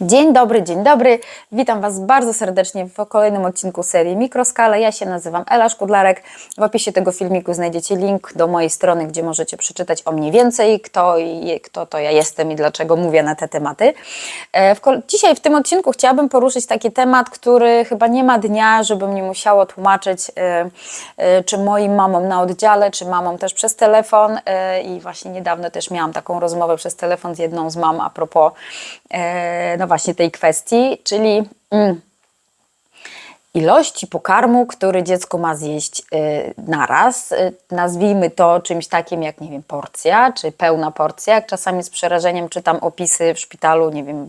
Dzień dobry, dzień dobry. Witam Was bardzo serdecznie w kolejnym odcinku serii Mikroskala. Ja się nazywam Ela Szkudlarek. W opisie tego filmiku znajdziecie link do mojej strony, gdzie możecie przeczytać o mnie więcej, kto, i- kto to ja jestem i dlaczego mówię na te tematy. E, W, dzisiaj w tym odcinku chciałabym poruszyć taki temat, który chyba nie ma dnia, żebym nie musiała tłumaczyć, e, e, czy moim mamom na oddziale, czy mamom też przez telefon. I właśnie niedawno też miałam taką rozmowę przez telefon z jedną z mam a propos no właśnie tej kwestii, czyli mm, ilości pokarmu, który dziecko ma zjeść y, naraz. Y, nazwijmy to czymś takim jak, nie wiem, porcja, czy pełna porcja. Jak czasami z przerażeniem czytam opisy w szpitalu, nie wiem,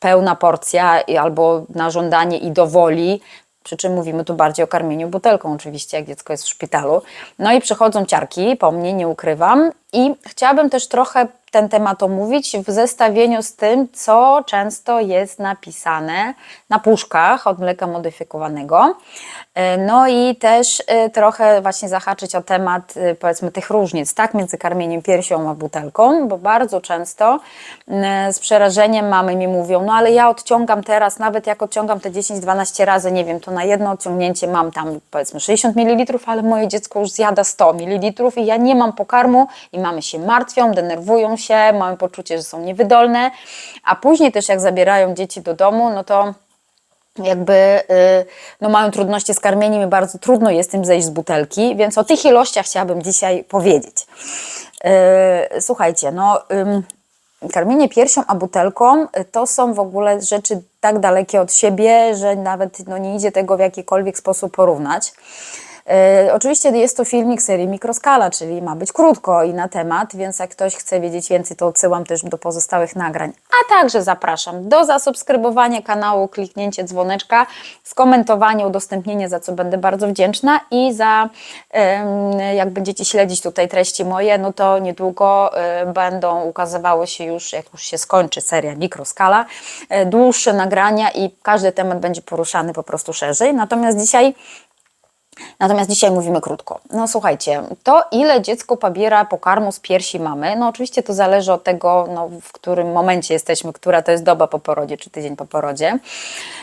pełna porcja i- albo na żądanie i do woli. Przy czym mówimy tu bardziej o karmieniu butelką, oczywiście, jak dziecko jest w szpitalu. No i przychodzą ciarki po mnie, nie ukrywam. I chciałabym też trochę ten temat omówić w zestawieniu z tym, co często jest napisane na puszkach od mleka modyfikowanego. E, No i też e, trochę właśnie zahaczyć o temat e, powiedzmy tych różnic, tak, między karmieniem piersią a butelką, bo bardzo często z przerażeniem mamy mi mówią, no ale ja odciągam teraz, nawet jak odciągam te 10-12 razy, nie wiem, to na jedno odciągnięcie mam tam powiedzmy 60 ml, ale moje dziecko już zjada 100 ml i ja nie mam pokarmu i mamy się martwią, denerwują się, mamy poczucie, że są niewydolne, a później też jak zabierają dzieci do domu, no to jakby y, no mają trudności z karmieniem i bardzo trudno jest im zejść z butelki, więc o tych ilościach chciałabym dzisiaj powiedzieć. Y, Słuchajcie, no karmienie piersią a butelką y, to są w ogóle rzeczy tak dalekie od siebie, że nawet no, nie idzie tego w jakikolwiek sposób porównać. E, oczywiście jest to filmik serii Mikroskala, czyli ma być krótko i na temat, więc jak ktoś chce wiedzieć więcej, to odsyłam też do pozostałych nagrań. A także zapraszam do zasubskrybowania kanału, kliknięcie dzwoneczka, skomentowanie, udostępnienie, za co będę bardzo wdzięczna i za, jak będziecie śledzić tutaj treści moje, no to niedługo e, będą ukazywały się już, jak już się skończy seria Mikroskala, e, dłuższe nagrania i każdy temat będzie poruszany po prostu szerzej. Natomiast dzisiaj Natomiast dzisiaj mówimy krótko. No słuchajcie, to ile dziecko pobiera pokarmu z piersi mamy, no oczywiście to zależy od tego, no, w którym momencie jesteśmy, która to jest doba po porodzie, czy tydzień po porodzie.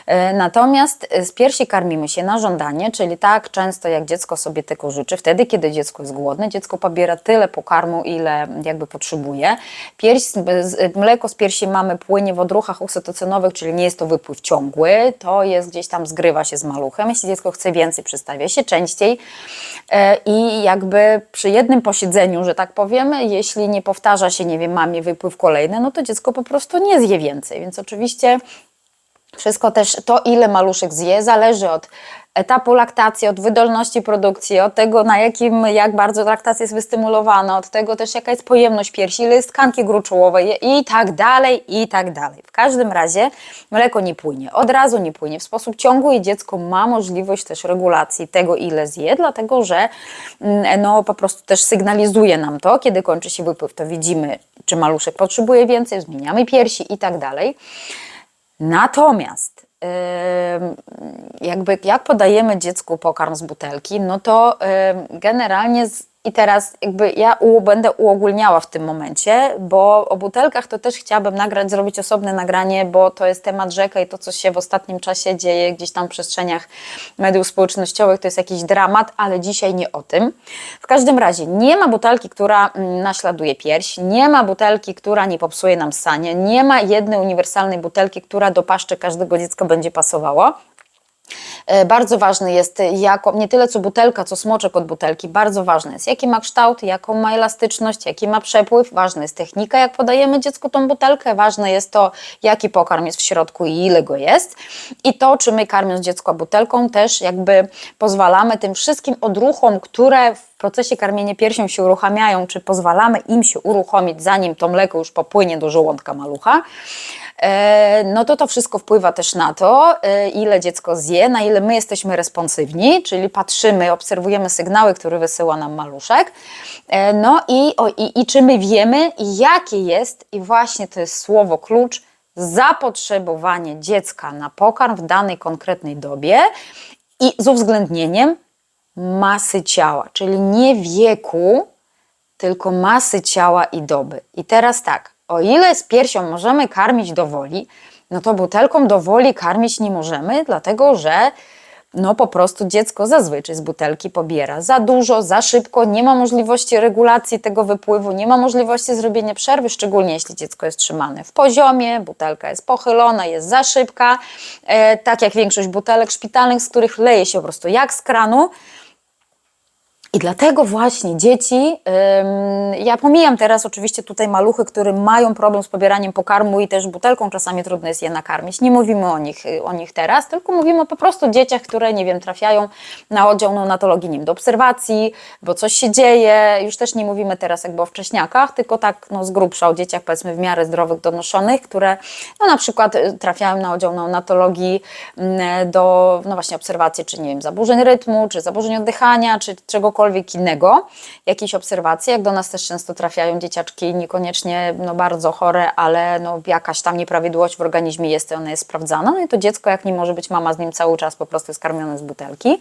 E, Natomiast z piersi karmimy się na żądanie, czyli tak często jak dziecko sobie tego życzy, wtedy kiedy dziecko jest głodne, dziecko pobiera tyle pokarmu, ile jakby potrzebuje. Pierś, mleko z piersi mamy płynie w odruchach oksytocynowych, czyli nie jest to wypływ ciągły, to jest gdzieś tam zgrywa się z maluchem. Jeśli dziecko chce więcej, przystawia się częściej E, i jakby przy jednym posiedzeniu, że tak powiemy, jeśli nie powtarza się, nie wiem, mamie wypływ kolejny, no to dziecko po prostu nie zje więcej. Więc oczywiście wszystko też to, ile maluszek zje, zależy od etapu laktacji, od wydolności produkcji, od tego, na jakim, jak bardzo laktacja jest wystymulowana, od tego też, jaka jest pojemność piersi, ile jest tkanki gruczołowej i tak dalej, i tak dalej. W każdym razie mleko nie płynie, od razu nie płynie w sposób ciągły i dziecko ma możliwość też regulacji tego, ile zje, dlatego że mm, no, po prostu też sygnalizuje nam to, kiedy kończy się wypływ, to widzimy, czy maluszek potrzebuje więcej, zmieniamy piersi i tak dalej. Natomiast jakby jak podajemy dziecku pokarm z butelki, no to generalnie i teraz jakby ja będę uogólniała w tym momencie, bo o butelkach to też chciałabym nagrać, zrobić osobne nagranie, bo to jest temat rzeka i to, co się w ostatnim czasie dzieje gdzieś tam w przestrzeniach mediów społecznościowych, to jest jakiś dramat, ale dzisiaj nie o tym. W każdym razie nie ma butelki, która mm, naśladuje pierś, nie ma butelki, która nie popsuje nam sanie, nie ma jednej uniwersalnej butelki, która do paszczy każdego dziecka będzie pasowała. E, Bardzo ważny jest jako, nie tyle co butelka, co smoczek od butelki. Bardzo ważne jest, jaki ma kształt, jaką ma elastyczność, jaki ma przepływ. Ważna jest technika, jak podajemy dziecku tą butelkę. Ważne jest to, jaki pokarm jest w środku i ile go jest. I to, czy my karmiąc dziecko butelką, też jakby pozwalamy tym wszystkim odruchom, które w procesie karmienia piersią się uruchamiają, czy pozwalamy im się uruchomić, zanim to mleko już popłynie do żołądka malucha, no to to wszystko wpływa też na to, e, ile dziecko zje, na ile my jesteśmy responsywni, czyli patrzymy, obserwujemy sygnały, które wysyła nam maluszek, e, no i, o, i, i czy my wiemy, jakie jest, i właśnie to jest słowo klucz, zapotrzebowanie dziecka na pokarm w danej konkretnej dobie i z uwzględnieniem masy ciała, czyli nie wieku, tylko masy ciała i doby. I teraz tak, o ile z piersią możemy karmić do woli, no to butelką do woli karmić nie możemy, dlatego że no po prostu dziecko zazwyczaj z butelki pobiera za dużo, za szybko, nie ma możliwości regulacji tego wypływu, nie ma możliwości zrobienia przerwy, szczególnie jeśli dziecko jest trzymane w poziomie, butelka jest pochylona, jest za szybka, e, tak jak większość butelek szpitalnych, z których leje się po prostu jak z kranu. I dlatego właśnie dzieci, ja pomijam teraz oczywiście tutaj maluchy, które mają problem z pobieraniem pokarmu i też butelką czasami trudno jest je nakarmić. Nie mówimy o nich, y, o nich teraz, tylko mówimy po prostu dzieciach, które, nie wiem, trafiają na oddział neonatologii, nim do obserwacji, bo coś się dzieje. Już też nie mówimy teraz jakby o wcześniakach, tylko tak no, z grubsza o dzieciach powiedzmy w miarę zdrowych, donoszonych, które no, na przykład y, trafiają na oddział neonatologii mm, do no właśnie obserwacji, czy nie wiem, zaburzeń rytmu, czy zaburzeń oddychania, czy czegokolwiek innego, jakieś obserwacje, jak do nas też często trafiają dzieciaczki niekoniecznie no, bardzo chore, ale no, jakaś tam nieprawidłowość w organizmie jest i ona jest sprawdzana, no i to dziecko, jak nie może być mama z nim cały czas po prostu jest karmione z butelki,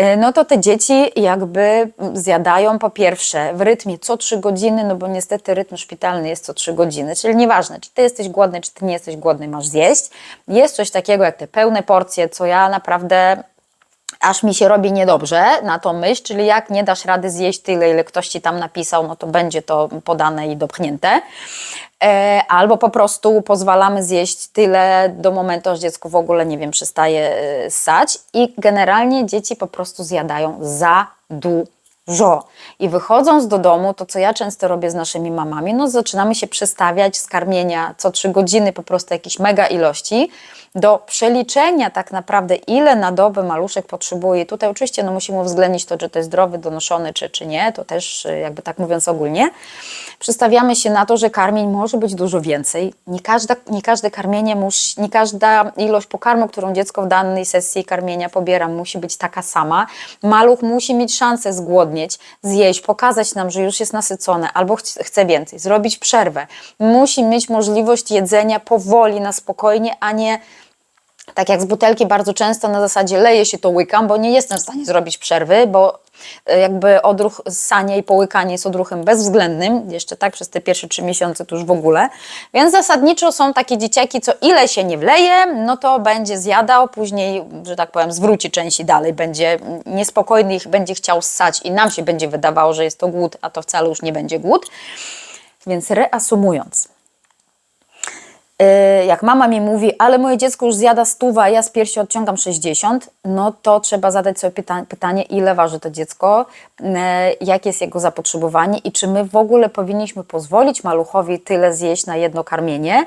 y, no to te dzieci jakby zjadają po pierwsze w rytmie co 3 godziny, no bo niestety rytm szpitalny jest co 3 godziny, czyli nieważne, czy ty jesteś głodny, czy ty nie jesteś głodny, masz zjeść. Jest coś takiego jak te pełne porcje, co ja naprawdę aż mi się robi niedobrze na tą myśl, czyli jak nie dasz rady zjeść tyle, ile ktoś ci tam napisał, no to będzie to podane i dopchnięte. E, albo po prostu pozwalamy zjeść tyle do momentu, aż dziecko w ogóle, nie wiem, przestaje e, ssać i generalnie dzieci po prostu zjadają za dużo. I wychodząc do domu, to co ja często robię z naszymi mamami, no zaczynamy się przestawiać z karmienia co trzy godziny po prostu jakieś mega ilości, do przeliczenia tak naprawdę, ile na dobę maluszek potrzebuje. Tutaj oczywiście no, musimy uwzględnić to, czy to jest zdrowy, donoszony, czy, czy nie, to też y, jakby tak mówiąc ogólnie. Przestawiamy się na to, że karmień może być dużo więcej. Nie, każda, nie każde karmienie, nie każda ilość pokarmu, którą dziecko w danej sesji karmienia pobiera, musi być taka sama. Maluch musi mieć szansę zjeść, pokazać nam, że już jest nasycone albo chce więcej, zrobić przerwę. Musi mieć możliwość jedzenia powoli, na spokojnie, a nie tak jak z butelki bardzo często na zasadzie leje się to łykam, bo nie jestem w stanie zrobić przerwy, bo e, jakby odruch ssania i połykanie jest odruchem bezwzględnym, jeszcze tak przez te pierwsze trzy miesiące to już w ogóle, więc zasadniczo są takie dzieciaki, co ile się nie wleje, no to będzie zjadał, później, że tak powiem, zwróci części dalej, będzie niespokojny i będzie chciał ssać i nam się będzie wydawało, że jest to głód, a to wcale już nie będzie głód. Więc reasumując, jak mama mi mówi, ale moje dziecko już zjada stówę, a ja z piersi odciągam 60, no to trzeba zadać sobie pyta pytanie, ile waży to dziecko, y, jakie jest jego zapotrzebowanie i czy my w ogóle powinniśmy pozwolić maluchowi tyle zjeść na jedno karmienie,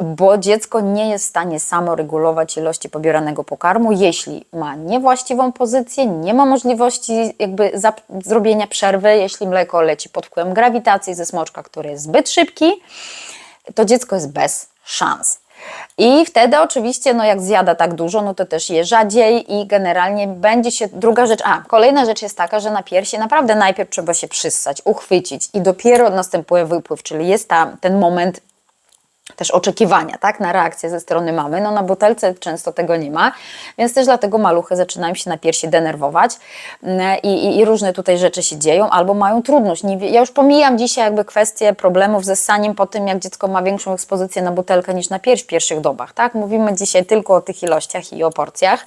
bo dziecko nie jest w stanie samo regulować ilości pobieranego pokarmu, jeśli ma niewłaściwą pozycję, nie ma możliwości jakby zrobienia przerwy, jeśli mleko leci pod wpływem grawitacji ze smoczka, który jest zbyt szybki, to dziecko jest bez szans. I wtedy oczywiście, no jak zjada tak dużo, no to też je rzadziej i generalnie będzie się, druga rzecz, a kolejna rzecz jest taka, że na piersi naprawdę najpierw trzeba się przyssać, uchwycić i dopiero następuje wypływ, czyli jest ta, ten moment też oczekiwania tak, na reakcję ze strony mamy. No na butelce często tego nie ma, więc też dlatego maluchy zaczynają się na piersi denerwować mm, i, i, i różne tutaj rzeczy się dzieją, albo mają trudność. Nie, ja już pomijam dzisiaj jakby kwestię problemów ze ssaniem po tym, jak dziecko ma większą ekspozycję na butelkę niż na pierś w pierwszych dobach. Tak? Mówimy dzisiaj tylko o tych ilościach i o porcjach.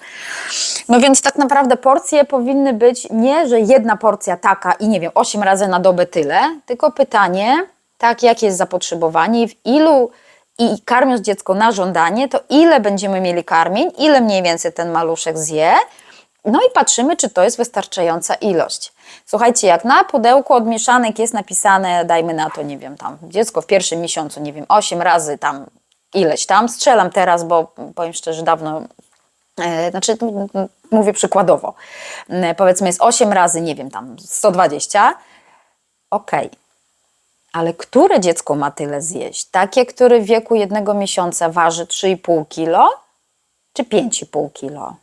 No więc tak naprawdę porcje powinny być nie, że jedna porcja taka i nie wiem, 8 razy na dobę tyle, tylko pytanie, tak, jakie jest zapotrzebowanie i w ilu i karmiąc dziecko na żądanie, to ile będziemy mieli karmień, ile mniej więcej ten maluszek zje, no i patrzymy, czy to jest wystarczająca ilość. Słuchajcie, jak na pudełku od mieszanek jest napisane, dajmy na to, nie wiem, tam dziecko w pierwszym miesiącu, nie wiem, 8 razy tam ileś tam, strzelam teraz, bo powiem szczerze, dawno e, znaczy, mówię przykładowo, e, powiedzmy jest 8 razy, nie wiem, tam 120, okej. Okay ale które dziecko ma tyle zjeść? Takie, które w wieku jednego miesiąca waży 3,5 kg czy 5,5 kg?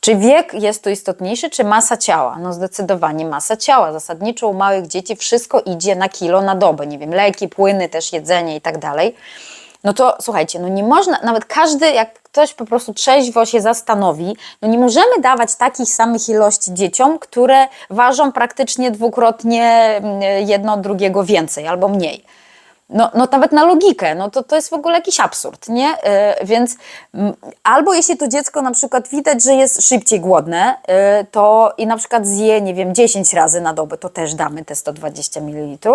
Czy wiek jest tu istotniejszy, czy masa ciała? No zdecydowanie masa ciała. Zasadniczo u małych dzieci wszystko idzie na kilo na dobę. Nie wiem, leki, płyny, też jedzenie i tak dalej. No to słuchajcie, no nie można, nawet każdy, jak ktoś po prostu trzeźwo się zastanowi, no nie możemy dawać takich samych ilości dzieciom, które ważą praktycznie dwukrotnie mm, jedno drugiego więcej albo mniej. No, no nawet na logikę, no to, to jest w ogóle jakiś absurd, nie? Yy, więc mm, albo jeśli to dziecko na przykład widać, że jest szybciej głodne, yy, to i na przykład zje, nie wiem, 10 razy na dobę, to też damy te 120 ml.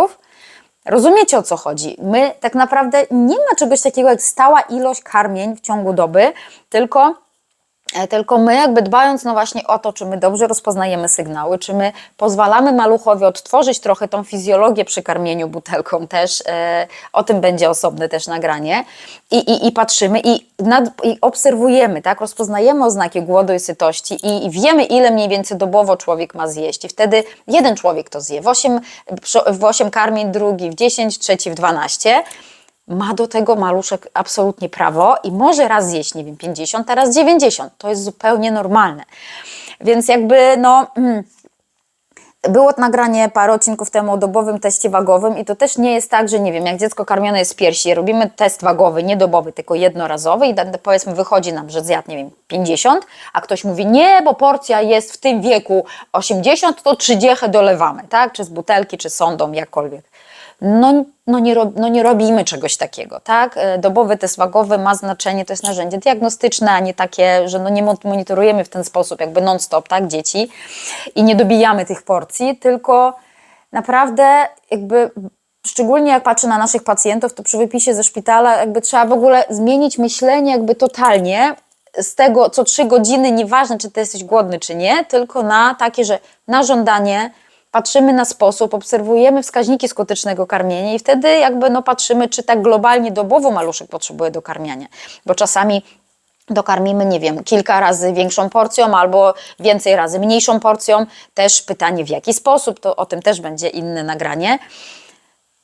Rozumiecie o co chodzi? My tak naprawdę nie ma czegoś takiego jak stała ilość karmień w ciągu doby, tylko Tylko my, jakby dbając no właśnie o to, czy my dobrze rozpoznajemy sygnały, czy my pozwalamy maluchowi odtworzyć trochę tą fizjologię przy karmieniu butelką też, e, o tym będzie osobne też nagranie, i, i, i patrzymy i, nad, i obserwujemy, tak, rozpoznajemy oznaki głodu i sytości i, i wiemy, ile mniej więcej dobowo człowiek ma zjeść. I wtedy jeden człowiek to zje, w 8, w 8 karmień, drugi w 10, trzeci w 12, ma do tego maluszek absolutnie prawo i może raz zjeść, nie wiem, 50, a raz 90. To jest zupełnie normalne. Więc jakby, no. Mm, było nagranie parę odcinków temu o dobowym teście wagowym i to też nie jest tak, że nie wiem, jak dziecko karmione jest z piersi, robimy test wagowy, nie dobowy, tylko jednorazowy i powiedzmy wychodzi nam, że zjadł, nie wiem, 50, a ktoś mówi, nie, bo porcja jest w tym wieku 80, to 30 dolewamy, tak? Czy z butelki, czy sondą, jakkolwiek no, no, nie, no nie robimy czegoś takiego, tak? E, dobowy test wagowy ma znaczenie, to jest narzędzie diagnostyczne, a nie takie, że no nie monitorujemy w ten sposób jakby non-stop, tak, dzieci i nie dobijamy tych porcji, tylko naprawdę jakby szczególnie jak patrzę na naszych pacjentów, to przy wypisie ze szpitala jakby trzeba w ogóle zmienić myślenie jakby totalnie z tego co trzy godziny, nieważne czy ty jesteś głodny czy nie, tylko na takie, że na żądanie patrzymy na sposób, obserwujemy wskaźniki skutecznego karmienia i wtedy jakby no patrzymy, czy tak globalnie dobowo maluszek potrzebuje dokarmiania. Bo czasami dokarmimy, nie wiem, kilka razy większą porcją albo więcej razy mniejszą porcją. Też pytanie w jaki sposób, to o tym też będzie inne nagranie.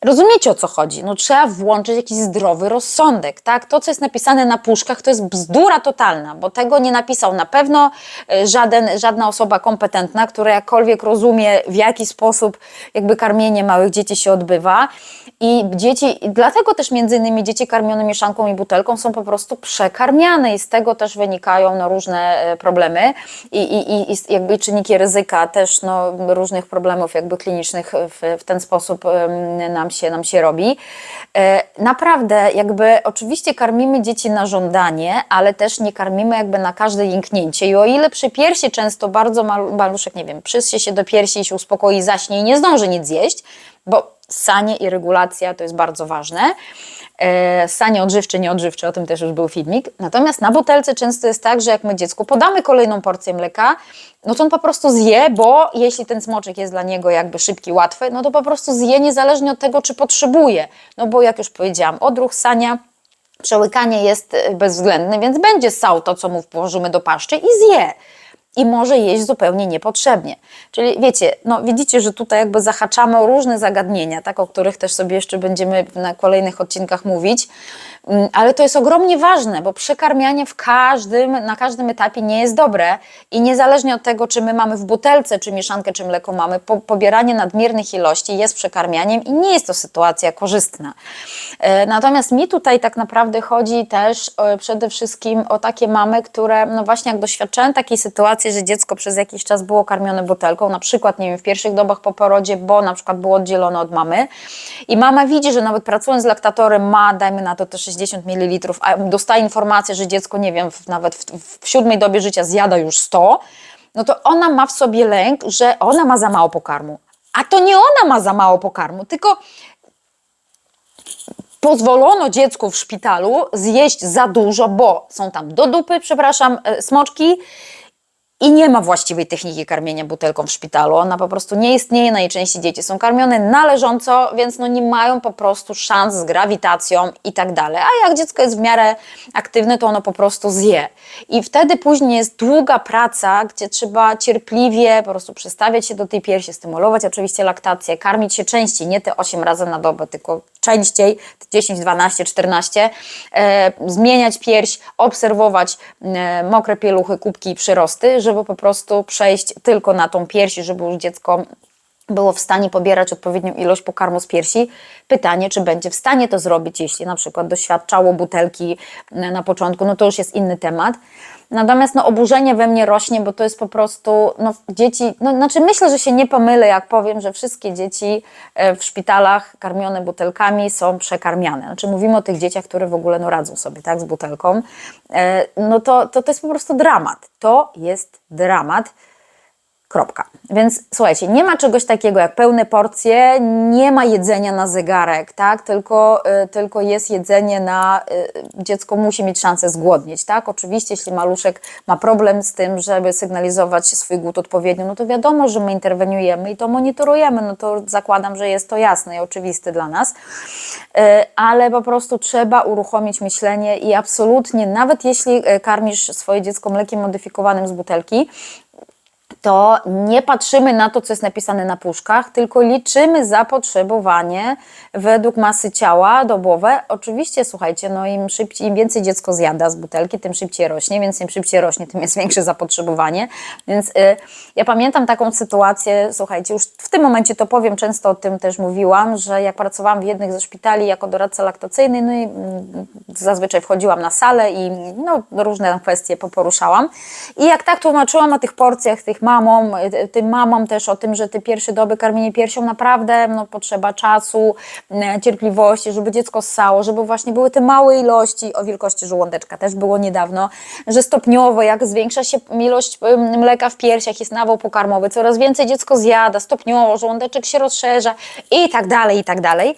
Rozumiecie o co chodzi? No trzeba włączyć jakiś zdrowy rozsądek, tak? To, co jest napisane na puszkach, to jest bzdura totalna, bo tego nie napisał na pewno e, żaden, żadna osoba kompetentna, która jakkolwiek rozumie, w jaki sposób jakby karmienie małych dzieci się odbywa. I dzieci, dlatego też między innymi dzieci karmione mieszanką i butelką są po prostu przekarmiane i z tego też wynikają no, różne e, problemy i, i, i jakby czynniki ryzyka też no, różnych problemów jakby klinicznych w, w ten sposób nam nam się, nam się robi. E, naprawdę, jakby oczywiście karmimy dzieci na żądanie, ale też nie karmimy jakby na każde jęknięcie. I o ile przy piersi często bardzo maluszek, nie wiem, przyssie się do piersi i się uspokoi, zaśnie i nie zdąży nic zjeść, bo sanie i regulacja to jest bardzo ważne. E, sanie odżywcze, nieodżywcze, o tym też już był filmik. Natomiast na butelce często jest tak, że jak my dziecku podamy kolejną porcję mleka, no to on po prostu zje, bo jeśli ten smoczek jest dla niego jakby szybki, łatwy, no to po prostu zje niezależnie od tego, czy potrzebuje. No bo jak już powiedziałam, odruch sania przełykanie jest bezwzględny, więc będzie ssał to, co mu włożymy do paszczy i zje i może jeść zupełnie niepotrzebnie. Czyli wiecie, no widzicie, że tutaj jakby zahaczamy o różne zagadnienia, tak, o których też sobie jeszcze będziemy na kolejnych odcinkach mówić, mm, ale to jest ogromnie ważne, bo przekarmianie w każdym, na każdym etapie nie jest dobre i niezależnie od tego, czy my mamy w butelce, czy mieszankę, czy mleko mamy, po, pobieranie nadmiernych ilości jest przekarmianiem i nie jest to sytuacja korzystna. E, natomiast mi tutaj tak naprawdę chodzi też e, przede wszystkim o takie mamy, które no właśnie jak doświadczałem takiej sytuacji, że dziecko przez jakiś czas było karmione butelką, na przykład, nie wiem, w pierwszych dobach po porodzie, bo na przykład było oddzielone od mamy i mama widzi, że nawet pracując z laktatorem ma, dajmy na to te 60 ml, a dostaje informację, że dziecko, nie wiem, nawet w, w siódmej dobie życia zjada już 100, no to ona ma w sobie lęk, że ona ma za mało pokarmu. A to nie ona ma za mało pokarmu, tylko pozwolono dziecku w szpitalu zjeść za dużo, bo są tam do dupy, przepraszam, e, smoczki i nie ma właściwej techniki karmienia butelką w szpitalu. Ona po prostu nie istnieje, najczęściej dzieci są karmione należąco, więc no nie mają po prostu szans z grawitacją i tak dalej. A jak dziecko jest w miarę aktywne, to ono po prostu zje. I wtedy później jest długa praca, gdzie trzeba cierpliwie po prostu przestawiać się do tej piersi, stymulować oczywiście laktację, karmić się częściej, nie te 8 razy na dobę, tylko częściej, 10, 12, 14, e, zmieniać pierś, obserwować e, mokre pieluchy, kubki i przyrosty, żeby po prostu przejść tylko na tą pierś, żeby już dziecko było w stanie pobierać odpowiednią ilość pokarmu z piersi. Pytanie, czy będzie w stanie to zrobić, jeśli na przykład doświadczało butelki e, na początku, no to już jest inny temat. Natomiast no, oburzenie we mnie rośnie, bo to jest po prostu, no dzieci, no znaczy myślę, że się nie pomylę, jak powiem, że wszystkie dzieci e, w szpitalach karmione butelkami są przekarmiane. Znaczy mówimy o tych dzieciach, które w ogóle no, radzą sobie tak z butelką. E, No to, to, to jest po prostu dramat. To jest dramat. Kropka. Więc słuchajcie, nie ma czegoś takiego jak pełne porcje, nie ma jedzenia na zegarek, tak? Tylko, y, tylko jest jedzenie na. Y, dziecko musi mieć szansę zgłodnieć, tak? Oczywiście, jeśli maluszek ma problem z tym, żeby sygnalizować swój głód odpowiednio, no to wiadomo, że my interweniujemy i to monitorujemy. No to zakładam, że jest to jasne i oczywiste dla nas. Y, ale po prostu trzeba uruchomić myślenie i absolutnie, nawet jeśli y, karmisz swoje dziecko mlekiem modyfikowanym z butelki, to nie patrzymy na to, co jest napisane na puszkach, tylko liczymy zapotrzebowanie według masy ciała dobowe. Oczywiście, słuchajcie, no im szybciej, im więcej dziecko zjada z butelki, tym szybciej rośnie, więc im szybciej rośnie, tym jest większe zapotrzebowanie. Więc y, ja pamiętam taką sytuację, słuchajcie, już w tym momencie to powiem, często o tym też mówiłam, że jak pracowałam w jednych ze szpitali jako doradca laktacyjny, no i mm, zazwyczaj wchodziłam na salę i no, różne kwestie poporuszałam. I jak tak tłumaczyłam o tych porcjach, tych mamom, y, tym mamom też o tym, że te pierwsze doby karmienie piersią naprawdę no, potrzeba czasu, y, cierpliwości, żeby dziecko ssało, żeby właśnie były te małe ilości, o wielkości żołądeczka też było niedawno, że stopniowo jak zwiększa się ilość y, mleka w piersiach, jest nawał pokarmowy, coraz więcej dziecko zjada, stopniowo żołądeczek się rozszerza i tak dalej, i tak dalej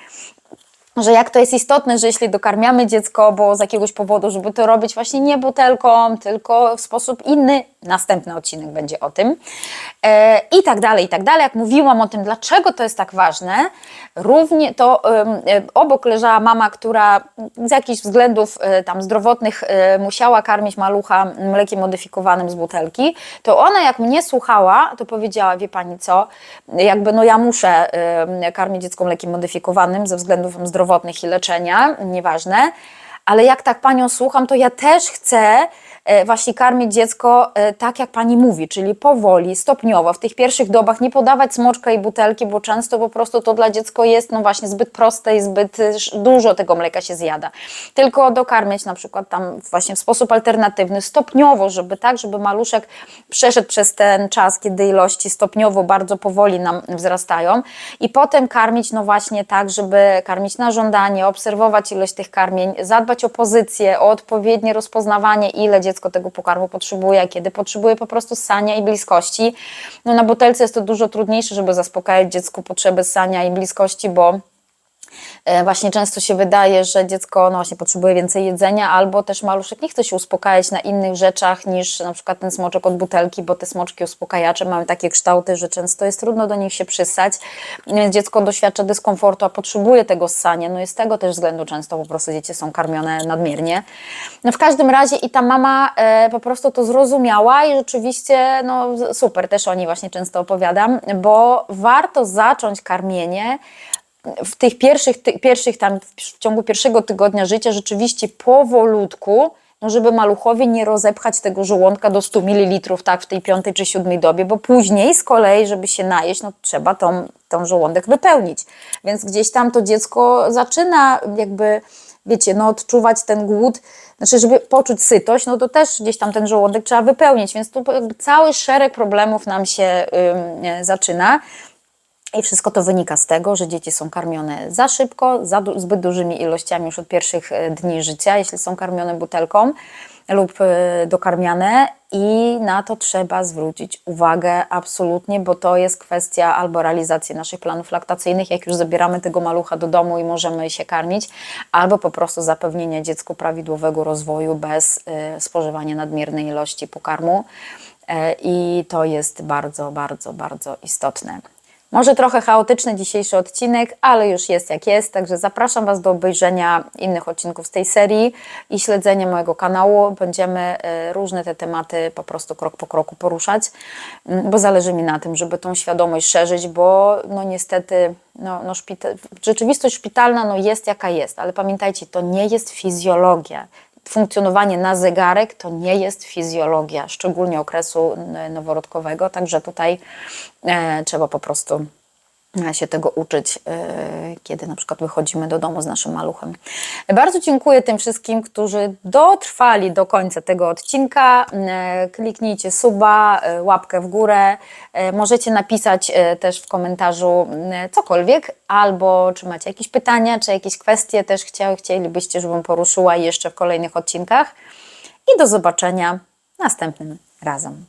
że jak to jest istotne, że jeśli dokarmiamy dziecko, bo z jakiegoś powodu, żeby to robić właśnie nie butelką, tylko w sposób inny, następny odcinek będzie o tym. E, I tak dalej, i tak dalej. Jak mówiłam o tym, dlaczego to jest tak ważne, równie to e, obok leżała mama, która z jakichś względów e, tam zdrowotnych e, musiała karmić malucha mlekiem modyfikowanym z butelki, to ona jak mnie słuchała, to powiedziała, wie pani co, jakby no ja muszę e, karmić dziecko mlekiem modyfikowanym ze względów zdrowotnych i leczenia, nieważne, ale jak tak panią słucham, to ja też chcę e, właśnie karmić dziecko e, tak, jak pani mówi, czyli powoli, stopniowo, w tych pierwszych dobach nie podawać smoczka i butelki, bo często po prostu to dla dziecka jest no właśnie zbyt proste i zbyt e, dużo tego mleka się zjada. Tylko dokarmiać na przykład tam właśnie w sposób alternatywny, stopniowo, żeby tak, żeby maluszek przeszedł przez ten czas, kiedy ilości stopniowo bardzo powoli nam wzrastają i potem karmić no właśnie tak, żeby karmić na żądanie, obserwować ilość tych karmień, zadbać o pozycję, o odpowiednie rozpoznawanie, ile dziecko tego pokarmu potrzebuje, kiedy potrzebuje po prostu ssania i bliskości. No na butelce jest to dużo trudniejsze, żeby zaspokajać dziecku potrzeby ssania i bliskości, bo Właśnie często się wydaje, że dziecko no właśnie potrzebuje więcej jedzenia, albo też maluszek nie chce się uspokajać na innych rzeczach niż na przykład ten smoczek od butelki, bo te smoczki uspokajacze mają takie kształty, że często jest trudno do nich się przysać. Więc dziecko doświadcza dyskomfortu, a potrzebuje tego ssania. No i z tego też względu często po prostu dzieci są karmione nadmiernie. No w każdym razie i ta mama e, po prostu to zrozumiała i rzeczywiście no super, też o niej właśnie często opowiadam, bo warto zacząć karmienie w tych pierwszych, ty, pierwszych tam w ciągu pierwszego tygodnia życia rzeczywiście powolutku, no żeby maluchowi nie rozepchać tego żołądka do 100 ml tak w tej piątej czy siódmej dobie, bo później z kolei, żeby się najeść, no trzeba tą, tą żołądek wypełnić. Więc gdzieś tam to dziecko zaczyna jakby, wiecie, no odczuwać ten głód, znaczy żeby poczuć sytość, no to też gdzieś tam ten żołądek trzeba wypełnić, więc tu cały szereg problemów nam się zaczyna. I wszystko to wynika z tego, że dzieci są karmione za szybko, za du zbyt dużymi ilościami już od pierwszych e, dni życia, jeśli są karmione butelką lub e, dokarmiane i na to trzeba zwrócić uwagę absolutnie, bo to jest kwestia albo realizacji naszych planów laktacyjnych, jak już zabieramy tego malucha do domu i możemy się karmić, albo po prostu zapewnienia dziecku prawidłowego rozwoju bez y, spożywania nadmiernej ilości pokarmu. E, I to jest bardzo, bardzo, bardzo istotne. Może trochę chaotyczny dzisiejszy odcinek, ale już jest jak jest, także zapraszam Was do obejrzenia innych odcinków z tej serii i śledzenia mojego kanału. Będziemy e, różne te tematy po prostu krok po kroku poruszać, m, bo zależy mi na tym, żeby tą świadomość szerzyć, bo no niestety no, no szpita- rzeczywistość szpitalna no jest jaka jest, ale pamiętajcie, to nie jest fizjologia funkcjonowanie na zegarek to nie jest fizjologia, szczególnie okresu noworodkowego, także tutaj e, trzeba po prostu się tego uczyć, e, kiedy na przykład wychodzimy do domu z naszym maluchem. Bardzo dziękuję tym wszystkim, którzy dotrwali do końca tego odcinka. E, Kliknijcie suba, e, łapkę w górę. E, Możecie napisać e, też w komentarzu e, cokolwiek, albo czy macie jakieś pytania, czy jakieś kwestie też chcielibyście, żebym poruszyła jeszcze w kolejnych odcinkach. I do zobaczenia następnym razem.